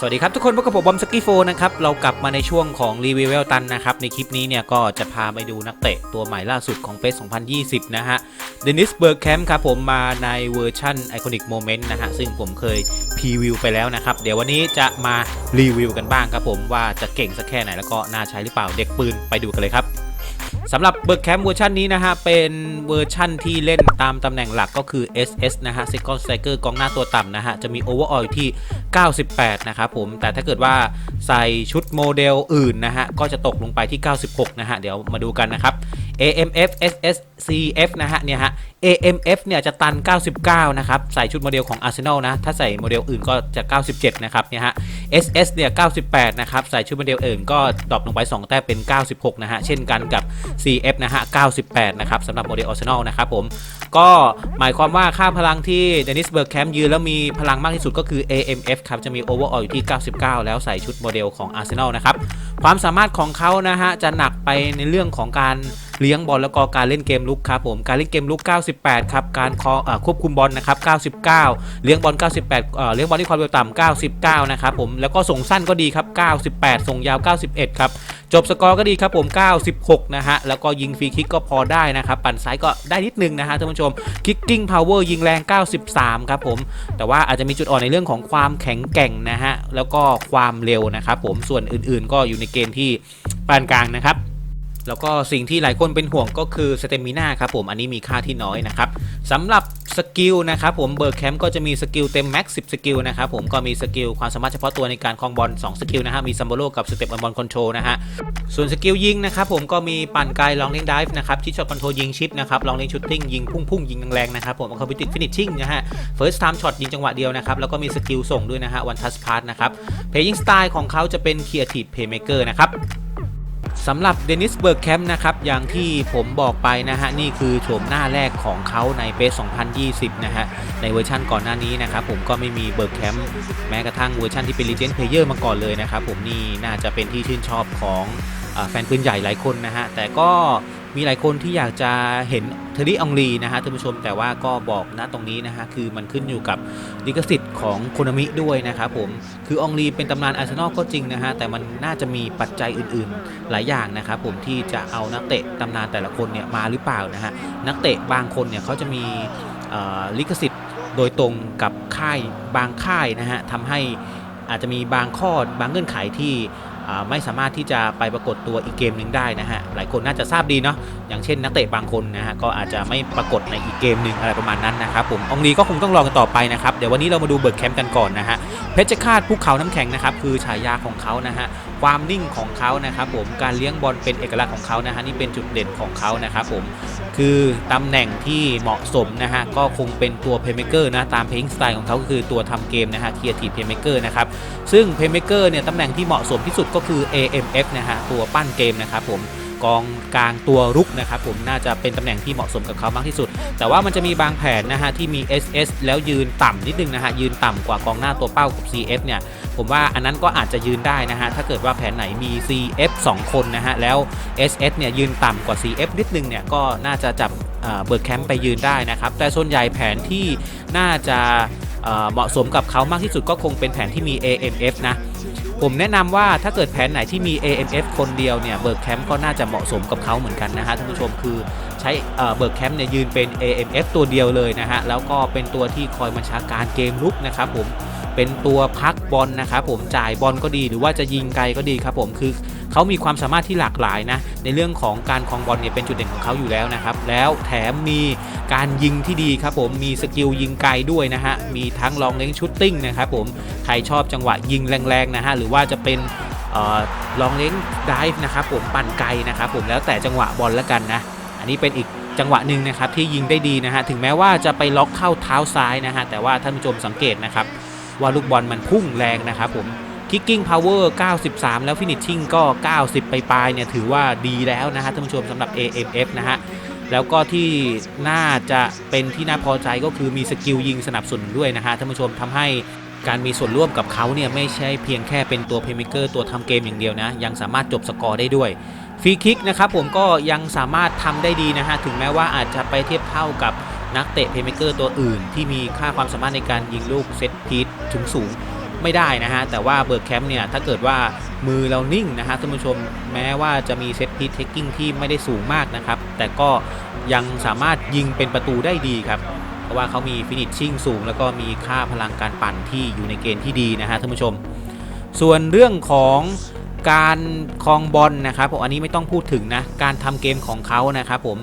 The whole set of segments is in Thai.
สวัสดีครับทุกคนพบกับผมบอมสกี้โฟนะครับ เรากลับมาในช่วงของรีวิวเวลตันนะครับ ในคลิปนี้เนี่ยก็จะพาไปดูนักเตะตัวใหม่ล่าสุดของเปส2020 นะฮะ เดนิสเบิร์กแคมป์ครับผมมาในเวอร์ชั่นไอคอนิกโมเมนต์นะฮะ ซึ่งผมเคยพรีวิวไปแล้วนะครับ เดี๋ยววันนี้จะมารีวิวกันบ้างครับผมว่าจะเก่งสักแค่ไหนแล้วก็น่าใช้หรือเปล่าเด็กปืนไปดูกันเลยครับ สำหรับเบิร์กแคมป์เวอร์ชันนี้นะฮะ เป็นเวอร์ชันที่เล่นตามตำแหน่งหลักก็คือ SS นะฮะ Second Striker กองหน้าตัวต่ำนะฮะ จะมี Overall อยู่ที่ 98 นะครับผม แต่ถ้าเกิดว่าใส่ชุดโมเดลอื่นนะฮะ ก็จะตกลงไปที่ 96 นะฮะ เดี๋ยวมาดูกันนะครับ AMF SS CF นะฮะ เนี่ยฮะ AMF เนี่ยจะตัน 99 นะครับ ใส่ชุดโมเดลของ Arsenal นะ ถ้าใส่โมเดลอื่นก็จะ 97 นะครับ เนี่ยฮะ SS เนี่ย 98 นะครับ ใส่ชุดโมเดลอื่นก็ดรอปลงไป 2 แต้มเป็น 96 นะฮะ เช่นกันกับ CF นะฮะ 98 นะครับสำหรับโมเดลอาร์เซนอลนะครับผม ก็หมายความว่าค่าพลังที่เดนิสเบิร์กแคมป์ยืนแล้วมีพลังมากที่สุดก็คือ AMF ครับ จะมีโอเวอร์ออยู่ที่ 99 แล้วใส่ชุดโมเดลของอาร์เซนอลนะครับ ความสามารถของเขานะฮะจะหนักไปในเรื่องของการเลี้ยงบอลแล้วก็การเล่นเกมลุกครับผมการเล่นเกมลุก 98 ครับ การคออควบคุมบอลนะครับ 99 เลี้ยงบอล 98เอ่อเลี้ยงบอลที่ความเร็วต่ำ 99 นะครับผมแล้วก็ส่งสั้นก็ดีครับ 98 ส่งยาว 91 ครับ จบสกอร์ก็ดีครับผม 96 นะฮะ แล้วก็ยิงฟรีคิกก็พอได้นะครับ ปั่นซ้ายก็ได้นิดนึงนะฮะท่านผู้ชมคิกกิ้งพาวเวอร์ยิงแรง 93 ครับผมแต่ว่าอาจจะมีจุดอ่อนในเรื่องของความแข็งแกร่งนะฮะแล้วก็ความเร็วนะครับผมส่วนอื่นๆ ก็อยู่ในเกณฑ์ที่ปานกลางนะครับ แล้วก็สิ่งที่หลายคนเป็นห่วงก็คือสเตมิน่าครับผมอันนี้มีค่าที่น้อยนะครับสำหรับสกิลนะครับผมเบิร์กแคมป์ก็จะมีสกิลเต็มแม็กซ์10สกิลนะครับผมก็มีสกิลความสามารถเฉพาะตัวในการคลองบอล2สกิลนะฮะมีซัมโบโลกับสเต็ปบอลคอนโทรลนะฮะส่วนสกิลยิงนะครับผมก็มีปั่นไกลลองเล่นดิฟนะครับที่ช็อตคอนโทรลยิงชิปนะครับลองเล่นชูตติ้งยิงพุ่งพุ่งยิงแรงๆนะครับผมคอมพิวติฟินิชชิ่งนะฮะเฟิร์สไทม์ช็อตยิงจังหวะเดียวนะครับแล้วก็มีสกิลส่งด้วยนะฮะวันทัสพาร์นะครับเพลยิงสไตล์ของเขาจะเป็นครีเอทีฟเพย์เมเกอร์นะครับ สำหรับเดนิสเบิร์กแคมป์นะครับอย่างที่ผมบอกไปนะฮะนี่คือโฉมหน้าแรกของเขาในเปส2020 นะฮะในเวอร์ชั่นก่อนหน้านี้นะครับผมก็ไม่มีเบิร์กแคมป์แม้กระทั่งเวอร์ชันที่เป็น Legend Player มาก่อนเลยนะครับผมนี่น่าจะเป็นที่ชื่นชอบของอแฟนปืนใหญ่หลายคนนะฮะแต่ก็ มีหลายคนที่อยากจะเห็นเทอร์รี่อองลีนะฮะท่านผู้ชมแต่ว่าก็บอกนะตรงนี้นะฮะคือมันขึ้นอยู่กับลิขสิทธิ์ของโคนามิด้วยนะครับผมคืออองลีเป็นตำนานอาร์เซนอลก็จริงนะฮะแต่มันน่าจะมีปัจจัยอื่นๆ หลายอย่างนะครับผมที่จะเอานักเตะตำนานแต่ละคนเนี่ยมาหรือเปล่านะฮะนักเตะบางคนเนี่ยเขาจะมีลิขสิทธิ์โดยตรงกับค่ายบางค่ายนะฮะทำให้อาจจะมีบางข้อบางเงื่อนไขที่ ไม่สามารถที่จะไปปรากฏตัวอีกเกมหนึ่งได้นะฮะหลายคนน่าจะทราบดีเนาะอย่างเช่นนักเตะบางคนนะฮะก็อาจจะไม่ปรากฏในอีกเกมหนึ่งอะไรประมาณนั้นนะครับผมองลีก็คงต้องรอกันต่อไปนะครับเดี๋ยววันนี้เรามาดูเบิร์กแคมป์กันก่อนนะฮะเพชรฆาตภูเขาน้ำแข็งนะครับคือฉายาของเขานะฮะความนิ่งของเขานะครับผมการเลี้ยงบอลเป็นเอกลักษณ์ของเขานะฮะนี่เป็นจุดเด่นของเขานะครับผมคือตำแหน่งที่เหมาะสมนะฮะก็คงเป็นตัวเพย์เมเกอร์นะตามเพลงสไตล์ของเขาก็คือตัวทำเกมนะฮะเครีเอทีเพย์เมเกอร์นะครับซึ่งเพย์เมเกอร์เนี่ยตำแหน่งที่เหมาะสมที่สุดก็็คือ AMF นะฮะตัวปั้นเกมนะครับผมกองกลางตัวรุกนะครับผมน่าจะเป็นตำแหน่งที่เหมาะสมกับเขามากที่สุด แต่ว่ามันจะมีบางแผนนะฮะที่มี SS แล้วยืนต่ำนิดนึงนะฮะยืนต่ำกว่ากองหน้าตัวเป้ากับ CF เนี่ยผมว่าอันนั้นก็อาจจะยืนได้นะฮะถ้าเกิดว่าแผนไหนมี CF 2 คนนะฮะแล้ว SS เนี่ยยืนต่ำกว่า CF นิดนึงเนี่ยก็น่าจะจับเบิร์กแคมป์ไปยืนได้นะครับแต่ส่วนใหญ่แผนที่น่าจะเอ่อเหมาะสมกับเขามากที่สุดก็คงเป็นแผนที่มี AMF นะ ผมแนะนำว่าถ้าเกิดแผนไหนที่มี AMF คนเดียวเนี่ยเบิร์กแคมป์ก็น่าจะเหมาะสมกับเขาเหมือนกันนะฮะท่านผู้ชมคือใช้เบิร์กแคมป์เนี่ยยืนเป็น AMF ตัวเดียวเลยนะฮะแล้วก็เป็นตัวที่คอยบัญชาการเกมลุกนะครับผม เป็นตัวพักบอลนะครับผมจ่ายบอลก็ดีหรือว่าจะยิงไกลก็ดีครับผมคือเขามีความสามารถที่หลากหลายนะในเรื่องของการคลองบอลเนี่ยเป็นจุดเด่นของเขาอยู่แล้วนะครับแล้วแถมมีการยิงที่ดีครับผมมีสกิลยิงไกลด้วยนะฮะมีทั้งลองเล้งชุตติ้งนะครับผมใครชอบจังหวะยิงแรงๆนะฮะหรือว่าจะเป็นออลองเล้งดิฟนะครับผมปั่นไกลนะครับผมแล้วแต่จังหวะบอลแล้วกันนะอันนี้เป็นอีกจังหวะหนึ่งนะครับที่ยิงได้ดีนะฮะถึงแม้ว่าจะไปล็อกเข้าเท้าซ้ายนะฮะแต่ว่าท่านผู้ชมสังเกตนะครับ ว่าลูกบอลมันพุ่งแรงนะครับผม Kicking Power 93 แล้ว Finishing ก็ 90 ไปปลายเนี่ยถือว่าดีแล้วนะฮะท่านผู้ชมสำหรับ AMF นะฮะแล้วก็ที่น่าจะเป็นที่น่าพอใจก็คือมีสกิลยิงสนับสนุนด้วยนะฮะท่านผู้ชมทำให้การมีส่วนร่วมกับเขาเนี่ยไม่ใช่เพียงแค่เป็นตัวเพย์เมเกอร์ตัวทำเกมอย่างเดียวนะ ยังสามารถจบสกอร์ได้ด้วยฟรีคิกนะครับผมก็ยังสามารถทำได้ดีนะฮะถึงแม้ว่าอาจจะไปเทียบเท่ากับ นักเตะเพย์เมเกอร์ตัวอื่น ที่มีค่าความสามารถในการยิงลูกเซตพีทถึงสูงไม่ได้นะฮะ แต่ว่าเบิร์กแคมป์เนี่ย ถ้าเกิดว่ามือเรานิ่งนะฮะท่านผู้ชมแม้ว่าจะมีเซตพีทเทคกิ้งที่ไม่ได้สูงมากนะครับ แต่ก็ยังสามารถยิงเป็นประตูได้ดีครับเพราะว่าเขามีฟินิชชิ่งสูง แล้วก็มีค่าพลังการปั่นที่อยู่ในเกณฑ์ที่ดีนะฮะท่านผู้ชม ส่วนเรื่องของการคลองบอลนะครับผมอันนี้ไม่ต้องพูดถึงนะการทำเกมของเขานะครับผม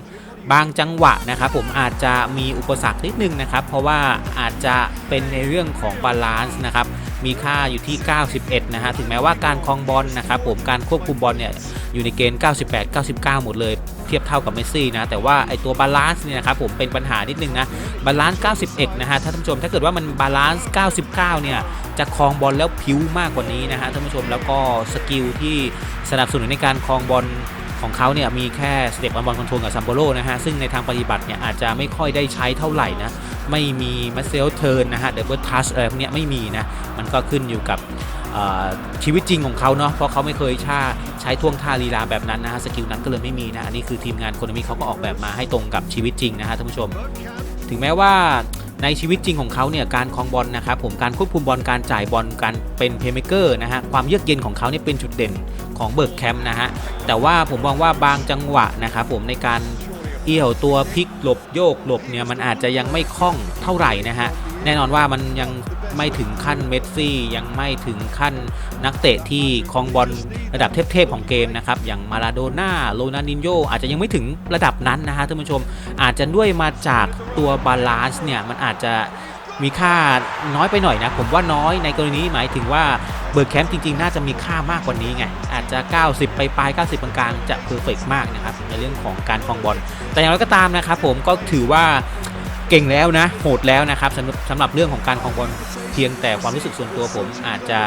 บางจังหวะนะครับผมอาจจะมีอุปสรรคนิดนึงนะครับ เพราะว่าอาจจะเป็นในเรื่องของบาลานซ์นะครับมีค่าอยู่ที่ 91 นะฮะ ถึงแม้ว่าการคลองบอลนะครับผม การควบคุมบอลเนี่ยอยู่ในเกณฑ์ 98 99 หมดเลย เทียบเท่ากับเมสซี่นะ แต่ว่าไอตัวบาลานซ์เนี่ยนะครับผมเป็นปัญหานิดนึงนะ บาลานซ์ 91 นะฮะ ท่านผู้ชม ถ้าเกิดว่ามันบาลานซ์ 99 เนี่ย จะคลองบอลแล้วพิ้วมากกว่านี้นะฮะท่านผู้ชม แล้วก็สกิลที่สนับสนุนในการคลองบอล ของเขาเนี่ยมีแค่สเต็ปบอลคอนโทรลกับซัมโบโลนะฮะซึ่งในทางปฏิบัติเนี่ยอาจจะไม่ค่อยได้ใช้เท่าไหร่นะไม่มีมัสเซลเทิร์นนะฮะเดบิวทัชอะไรพวกนี้ไม่มีนะมันก็ขึ้นอยู่กับชีวิตจริงของเขาเนาะเพราะเขาไม่เคยชาใช้ท่วงท่าลีลาแบบนั้นนะฮะสกิลนั้นก็เลยไม่มีนะอันนี้คือทีมงานโคนามิเขาก็ออกแบบมาให้ตรงกับชีวิตจริงนะฮะท่านผู้ชม ถึงแม้ว่า ในชีวิตจริงของเขาเนี่ยการคลองบอลนะครับผมการควบคุมบอลการจ่ายบอลการเป็นเพย์เมเกอร์นะฮะความเยือกเย็นของเขาเนี่ยเป็นจุดเด่นของเบิร์กแคมป์นะฮะแต่ว่าผมมองว่าบางจังหวะนะครับผมในการเอี่ยวตัวพลิกหลบโยกหลบเนี่ยมันอาจจะยังไม่คล่องเท่าไหร่นะฮะแน่นอนว่ามันยัง ไม่ถึงขั้นเมสซี่ ยังไม่ถึงขั้นนักเตะที่คลองบอลระดับเทพๆของเกมนะครับ อย่างมาราโดน่าโรนัลดินโยอาจจะยังไม่ถึงระดับนั้นนะฮะท่านผู้ชมอาจจะด้วยมาจากตัวบาลานซ์เนี่ยมันอาจจะมีค่าน้อยไปหน่อยนะ ผมว่าน้อยในกรณีนี้หมายถึงว่าเบิร์กแคมป์จริง ๆ น่าจะมีค่ามากกว่านี้ไง อาจจะ 90 ไปปลาย 90 กลางๆจะเพอร์เฟกมากนะครับ ในเรื่องของการคลองบอลแต่อย่างไรก็ตามนะครับผมก็ถือว่า เก่งแล้วนะ โหดแล้วนะครับสำหรับสำหรับเรื่องของการคลองบอลเพียงแต่ความรู้สึกส่วนตัวผมอาจจะ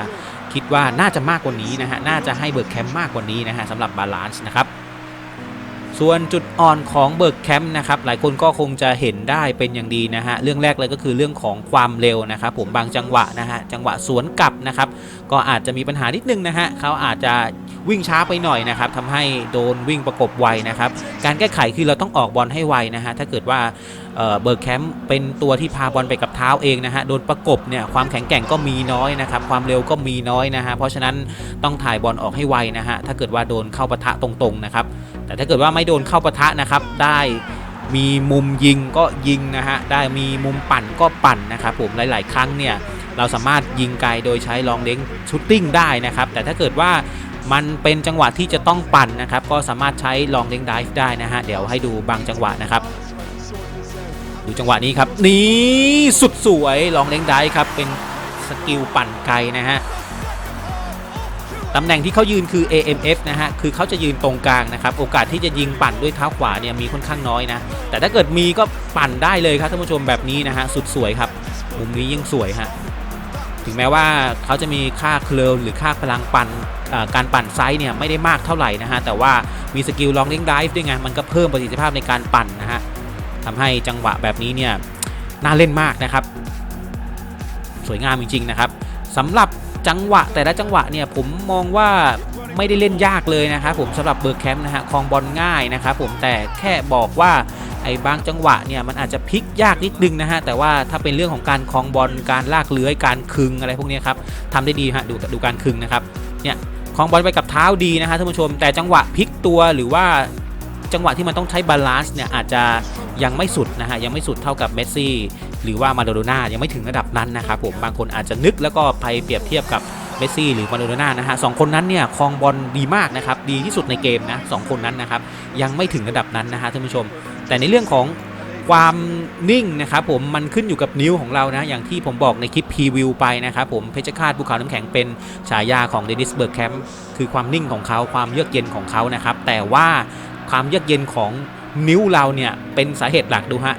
คิดว่าน่าจะมากกว่านี้นะฮะ น่าจะให้เบิร์กแคมป์มากกว่านี้นะฮะสำหรับบาลานซ์นะครับ ส่วนจุดอ่อนของเบิร์กแคมป์นะครับ หลายคนก็คงจะเห็นได้เป็นอย่างดีนะฮะ เรื่องแรกเลยก็คือเรื่องของความเร็วนะครับ ผมบางจังหวะนะฮะ จังหวะสวนกลับนะครับ ก็อาจจะมีปัญหานิดนึงนะฮะเขาอาจจะ วิ่งช้าไปหน่อยนะครับทำให้โดนวิ่งประกบไวนะครับ การแก้ไขคือเราต้องออกบอลให้ไวนะฮะถ้าเกิดว่าเอ่อเบิร์กแคมป์เป็นตัวที่พาบอลไปกับเท้าเองนะฮะโดนประกบเนี่ยความแข็งแกร่งก็มีน้อยนะครับความเร็วก็มีน้อยนะฮะเพราะฉะนั้นต้องถ่ายบอลออกให้ไวนะฮะถ้าเกิดว่าโดนเข้าปะทะตรงๆนะครับแต่ถ้าเกิดว่าไม่โดนเข้าปะทะนะครับได้มีมุมยิงก็ยิงนะฮะได้มีมุมปั่นก็ปั่นนะครับผมหลาย ๆ ครั้งเนี่ยเราสามารถยิงไกลโดยใช้ลองเล้งชูตติ้งได้นะครับแต่ถ้าเกิดว่า มันเป็นจังหวะที่จะต้องปั่นนะครับ ก็สามารถใช้ลองเล้งไดฟ์ได้นะฮะ เดี๋ยวให้ดูบางจังหวะนะครับ ดูจังหวะนี้ครับ นี่สุดสวยลองเล้งไดฟ์ครับ เป็นสกิลปั่นไกลนะฮะตำแหน่งที่เขายืนคือ AMF นะฮะ คือเขาจะยืนตรงกลางนะครับ โอกาสที่จะยิงปั่นด้วยเท้าขวาเนี่ยมีค่อนข้างน้อยนะ แต่ถ้าเกิดมีก็ปั่นได้เลยครับท่านผู้ชมแบบนี้นะฮะ สุดสวยครับ มุมนี้ยิ่งสวยฮะ ถึงแม้ว่าเขาจะมีค่าเคลหรือค่าพลังปั่นอ่าการปั่นไซส์เนี่ยไม่ได้มากเท่าไหร่นะฮะแต่ว่ามีสกิลลองเล้งไดฟ์ด้วยไงมันก็เพิ่มประสิทธิภาพในการปั่นนะฮะทำให้จังหวะแบบนี้เนี่ยน่าเล่นมากนะครับ สวยงามจริง ๆ นะครับสำหรับจังหวะแต่ละจังหวะเนี่ยผมมองว่าไม่ได้เล่นยากเลยนะครับผมสำหรับเบอร์แคมป์นะฮะคลองบอลง่ายนะครับผมแต่แค่บอกว่า อ้บางจังหวะเนี่ยมันอาจจะพลิกยากนิดนึงนะฮะแต่ว่าถ้าเป็นเรื่องของการคลองบอลการลากเลื้อยการคึงอะไรพวกนี้ครับทำได้ดีฮะดูดูการคึงนะครับเนี่ยคลองบอลไปกับเท้าดีนะฮะท่านผู้ชม แต่จังหวะพลิกตัวหรือว่าจังหวะที่มันต้องใช้บาลานซ์เนี่ยอาจจะยังไม่สุดนะฮะยังไม่สุดเท่ากับเมสซี่หรือว่ามาโดโดน่ายังไม่ถึงระดับนั้นนะครับผมบางคนอาจจะนึกแล้วก็ไปเปรียบเทียบกับเมสซี่หรือมาโดโดน่านะฮะสองคนนั้นเนี่ยคลองบอลดีมากนะครับดีที่สุดในเกมนะสองคนนั้นนะครับยังไม่ถึงระดับนั้นนะฮะท่านผู้ชม แต่ในเรื่องของความนิ่งนะครับผมมันขึ้นอยู่กับนิ้วของเรานะ อย่างที่ผมบอกในคลิปพรีวิวไปนะครับผมเพชรฆาตภูเขาน้ำแข็งเป็นฉายาของเดนิสเบิร์กแคมป์คือความนิ่งของเขาความเยือกเย็นของเขานะครับ แต่ว่าความเยือกเย็นของนิ้วเราเนี่ยเป็นสาเหตุหลักดูฮะ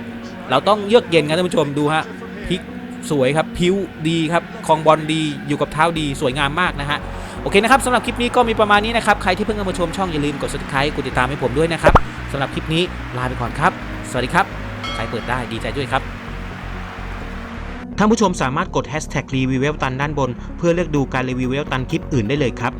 เราต้องเยือกเย็นครับท่านผู้ชมดูฮะพิกสวยครับพิ้วดีครับคองบอลดีอยู่กับเท้าดีสวยงามมากนะฮะโอเคนะครับสำหรับคลิปนี้ก็มีประมาณนี้นะครับใครที่เพิ่งเข้ามาชมช่องอย่าลืมกด subscribe กดติดตามให้ผมด้วยนะครับ สำหรับคลิปนี้ลาไปก่อนครับ สวัสดีครับ ใครเปิดได้ดีใจด้วยครับ ท่านผู้ชมสามารถกดแฮชแท็กรีวิวเวลตันด้านบน เพื่อเลือกดูการรีวิวเวลตันคลิปอื่นได้เลยครับ